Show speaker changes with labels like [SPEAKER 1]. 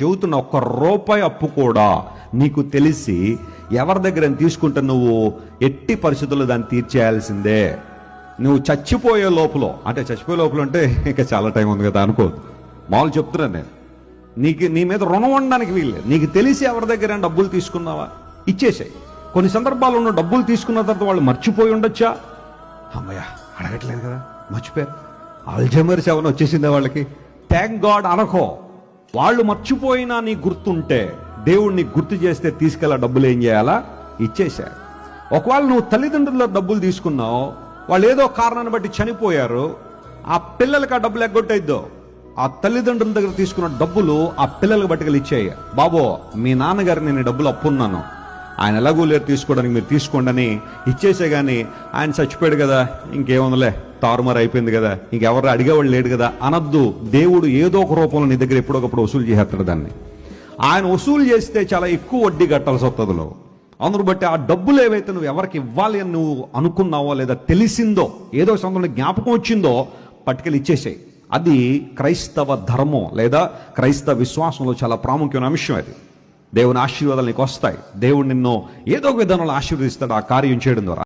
[SPEAKER 1] చెబుతున్న ఒక్క రూపాయి అప్పు కూడా నీకు తెలిసి ఎవరి దగ్గర తీసుకుంటే నువ్వు ఎట్టి పరిస్థితుల్లో దాన్ని తీర్చేయాల్సిందే. నువ్వు చచ్చిపోయే లోపల అంటే చచ్చిపోయే లోపల అంటే ఇంకా చాలా టైం ఉంది కదా అనుకో మామూలు చెప్తున్నాను నేను. నీకు నీ మీద రుణం ఉండడానికి వీలు నీకు తెలిసి ఎవరి దగ్గర డబ్బులు తీసుకున్నావా? ఇచ్చేసాయి. కొన్ని సందర్భాల్లో డబ్బులు తీసుకున్న తర్వాత వాళ్ళు మర్చిపోయి ఉండొచ్చా? అమ్మయ్యా అడగట్లేదు కదా. మర్చిపోయారు అల్జమర్స్ ఏమైనా వచ్చేసిందా వాళ్ళకి? థ్యాంక్ గాడ్ అనకో. వాళ్ళు మర్చిపోయినా నీ గుర్తుంటే దేవుడిని గుర్తు చేస్తే తీసుకెళ్ళ డబ్బులు ఏం చేయాలా? ఇచ్చేశారు. ఒకవేళ నువ్వు తల్లిదండ్రుల డబ్బులు తీసుకున్నావు వాళ్ళు ఏదో కారణాన్ని బట్టి చనిపోయారు ఆ పిల్లలకి ఆ డబ్బులు ఎగ్గొట్టయిద్దో ఆ తల్లిదండ్రుల దగ్గర తీసుకున్న డబ్బులు ఆ పిల్లలకు బట్టుకెళ్ళి ఇచ్చాయి బాబో మీ నాన్నగారు నేను డబ్బులు అప్పున్నాను. ఆయన ఎలాగూ లేరు తీసుకోవడానికి మీరు తీసుకోండి అని ఇచ్చేసే కానీ ఆయన చచ్చిపోయాడు కదా ఇంకేముందలే. తారుమారు అయిపోయింది కదా. ఇంకెవరు అడిగేవాళ్ళు లేడు కదా. అనద్దు. దేవుడు ఏదో ఒక రూపంలో నీ దగ్గర ఎప్పుడొకప్పుడు వసూలు చేస్తాడు దాన్ని. ఆయన వసూలు చేస్తే చాలా ఎక్కువ వడ్డీ కట్టాల్సి వస్తుందిలో అందును బట్టి ఆ డబ్బులు ఏవైతే నువ్వు ఎవరికి ఇవ్వాలి అని నువ్వు అనుకున్నావో లేదా తెలిసిందో ఏదో సందర్భంలో జ్ఞాపకం వచ్చిందో పట్టుకెళ్ళి ఇచ్చేసాయి. అది క్రైస్తవ ధర్మం లేదా క్రైస్తవ విశ్వాసంలో చాలా ప్రాముఖ్యమైన అంశం అది. దేవుని ఆశీర్వాదాలు నీకు వస్తాయి. దేవుడు నిన్ను ఏదో ఒక విధానంలో ఆశీర్వదిస్తాడు ఆ కార్యం చేయడం ద్వారా.